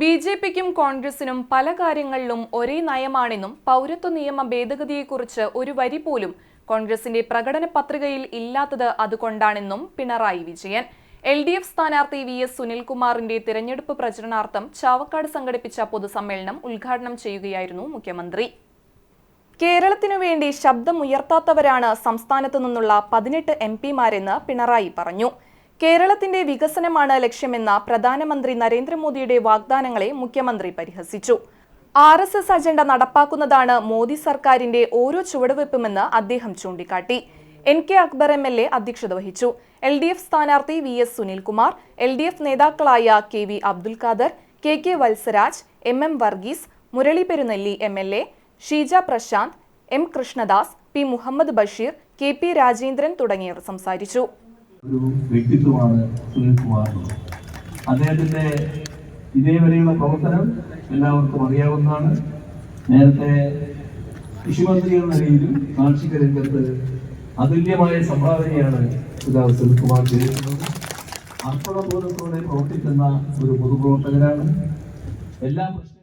B J പിക്കും കോൺഗ്രസിനും പല കാര്യങ്ങളിലും ഒരേ നയമാണെന്നും പൗരത്വ നിയമ ഭേദഗതിയെക്കുറിച്ച് ഒരു വരി പോലും കോൺഗ്രസിന്റെ പ്രകടന പത്രികയിൽ ഇല്ലാത്തത് അതുകൊണ്ടാണെന്നും Pinarayi Vijayan. L D F സ്ഥാനാർത്ഥി വി എസ് സുനിൽകുമാറിന്റെ തിരഞ്ഞെടുപ്പ് പ്രചരണാർത്ഥം ചാവക്കാട് സംഘടിപ്പിച്ച പൊതുസമ്മേളനം ഉദ്ഘാടനം ചെയ്യുകയായിരുന്നു മുഖ്യമന്ത്രി. കേരളത്തിനു വേണ്ടി ശബ്ദമുയർത്താത്തവരാണ് സംസ്ഥാനത്തു നിന്നുള്ള പതിനെട്ട് എം പിമാരെന്ന് പിണറായി പറഞ്ഞു. കേരളത്തിന്റെ വികസനമാണ് ലക്ഷ്യമെന്ന പ്രധാനമന്ത്രി നരേന്ദ്രമോദിയുടെ വാഗ്ദാനങ്ങളെ മുഖ്യമന്ത്രി പരിഹസിച്ചു. ആർ എസ് എസ് അജണ്ട നടപ്പാക്കുന്നതാണ് മോദി സർക്കാരിന്റെ ഓരോ ചുവടുവെപ്പുമെന്ന് അദ്ദേഹം ചൂണ്ടിക്കാട്ടി. N K Akbar M L A അധ്യക്ഷത വഹിച്ചു. എൽ ഡി എഫ് സ്ഥാനാർത്ഥി V S Sunilkumar L D F നേതാക്കളായ K V Abdul Khader K K Valsaraj M M Varghese Murali Perunelli M L A Sheeja Prashant M Krishnadas P Muhammad Basheer K P Rajendran തുടങ്ങിയവർ സംസാരിച്ചു. ഒരു വ്യക്തിത്വമാണ് സുനിൽകുമാർ അദ്ദേഹത്തിന്റെ ഇതേവരെയുള്ള പ്രവർത്തനം എല്ലാവർക്കും അറിയാവുന്നതാണ്. നേരത്തെ കൃഷിമന്ത്രി എന്ന രീതിയിൽ കാർഷിക രംഗത്ത് അതുല്യമായ സംഭാവനയാണ് പിതാവ് സുനിൽകുമാർ ചെയ്തിട്ടുള്ളത് അർപ്പണബോധത്തോടെ പ്രവർത്തിക്കുന്ന ഒരു പൊതുപ്രവർത്തകനാണ്. എല്ലാ പ്രശ്ന